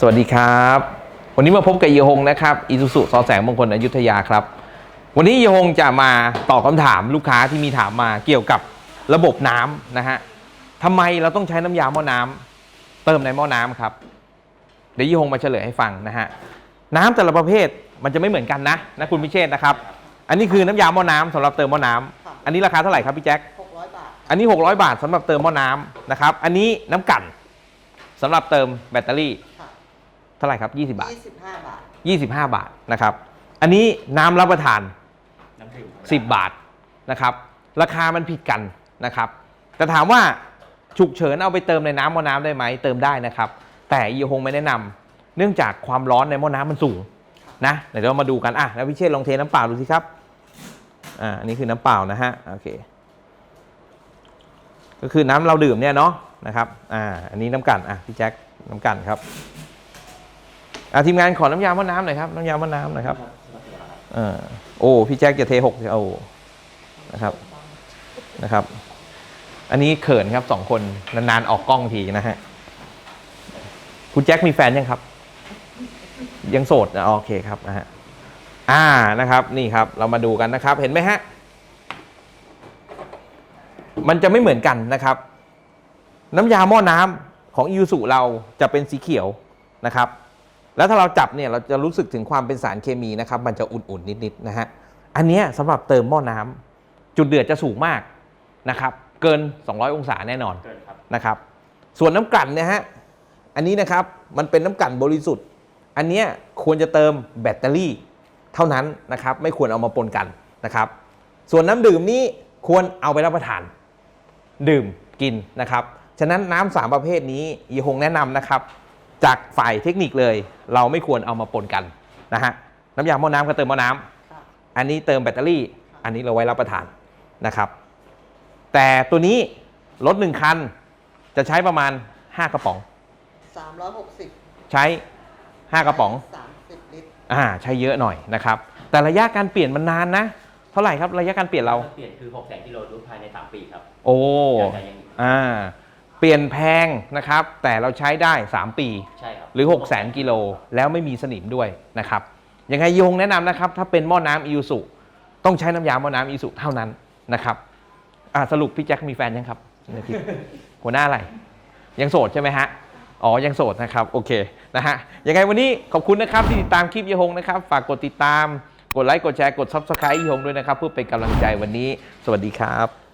สวัสดีครับ วันนี้มาพบกับเยฮงนะครับอีซูซุซอแสงมงคลอยุธยาครับ วันนี้เยฮงจะมาตอบคำถามลูกค้าที่มีถามมาเกี่ยวกับระบบน้ำนะฮะทำไมเราต้องใช้น้ำยาหม้อน้ำเติมในหม้อน้ำครับ เดี๋ยวเยฮงมาเฉลยให้ฟังนะฮะน้ำแต่ละประเภทมันจะไม่เหมือนกันนะนะคุณพิเชษนะครับ อันนี้คือน้ำยาหม้อน้ำสำหรับเติมหม้อน้ำค่ะอันนี้ราคาเท่าไหร่ครับพี่แจ็ค600บาทอันนี้ 600 บาทสำหรับเติมหม้อน้ำนะครับ อันนี้น้ำกลั่นสำหรับเติมแบตเตอรี่ค่ะ เท่าไหร่ครับ 20 บาท 25 บาท 25 บาทนะครับ อันนี้น้ำรับประทาน น้ำดื่ม10 บาทนะครับ ราคามันผิดกันนะครับ แต่ถามว่าฉุกเฉินเอาไปเติมในน้ำหม้อน้ำได้ไหมเติมได้นะครับ แต่ยีคงไม่แนะนำเนื่องจากความร้อนในหม้อน้ำมันสูงนะเดี๋ยวเรามาดูกันอะแล้วพี่เชษลองเทน้ำเปล่าดูสิครับอ่าอันนี้คือน้ำเปล่านะฮะโอเค ก็คือน้ำเราดื่มเนี่ยเนาะนะครับอ่าอันนี้น้ำกลั่นอะพี่แจ็คน้ำกลั่นครับ อะทีมงานขอน้ำยาหม้อน้ำหน่อยครับ น้ำยาหม้อน้ำหน่อยครับเออโอ้พี่แจ็คจะเทหกโอ้นะครับนะครับ อันนี้เขินครับสองคนนานๆออกกล้องทีนะฮะคุณแจ็คมีแฟนยังครับ ยังโสดอะโอเคครับนะฮะอ่านะครับ นี่ครับ เรามาดูกันนะครับ เห็นไหมฮะมันจะไม่เหมือนกันนะครับ น้ำยาหม้อน้ำของอิวสุเราจะเป็นสีเขียวนะครับ แล้วถ้าเราจับเนี่ยเราจะรู้สึกถึงความเป็นสารเคมีนะครับ มันจะอุ่นๆนิดๆนะฮะอันเนี้ยสำหรับเติมหม้อน้ำจุดเดือดจะสูงมากนะครับ เกิน 200 องศาแน่นอนเกินครับนะครับ ส่วนน้ำกลั่นเนี่ยฮะอันนี้นะครับมันเป็นน้ำกลั่นบริสุทธิ์ อันเนี้ยควรจะเติมแบตเตอรี่เท่านั้นนะครับ ไม่ควรเอามาปนกันนะครับ ส่วนน้ำดื่มนี้ควรเอาไปรับประทาน ดื่มกินนะครับ ฉะนั้นน้ำสามประเภทนี้ยีคงแนะนำนะครับ จากฝ่ายเทคนิคเลย เราไม่ควรเอามาปนกันนะฮะน้ำยาหม้อน้ำก็เติมหม้อน้ำค่ะอันนี้เติมแบตเตอรี่ อันนี้เราไว้รับประทานนะครับ แต่ตัวนี้รถหนึ่งคันจะใช้ประมาณ 5 กระป๋อง 360 ใช้ 5 กระป๋อง 30 ลิตร อ่าใช้เยอะหน่อยนะครับ แต่ระยะการเปลี่ยนมันนานนะ เท่าไหร่ครับระยะการเปลี่ยนเรา เปลี่ยนคือ6แสนกิโลดูภายใน 3 ปีครับโอ้ยังจะยัง อ่า เปลี่ยนแพงนะครับ แต่เราใช้ได้ 3 ปี ใช่ครับหรือ 6 0 0 0 0 0กิโลแล้วไม่มีสนิมด้วยนะครับยังไงยงแนะนำนะครับ ถ้าเป็นหม้อน้ำอิวสุต้องใช้น้ำยาหม้อน้ำอิวสุเท่านั้นนะครับอ่าสรุปพี่แจ็คมีแฟนยังครับในคลิปหัวหน้าอะไร ยังโสดใช่ไหมฮะ อ๋อ ยังโสดนะครับ โอเค นะฮะ ยังไงวันนี้ขอบคุณนะครับ ที่ติดตามคลิปยงนะครับ ฝากกดติดตาม กดไลค์ กดแชร์ กด subscribe ยงด้วยนะครับ เพื่อเป็นกำลังใจวันนี้ สวัสดีครับ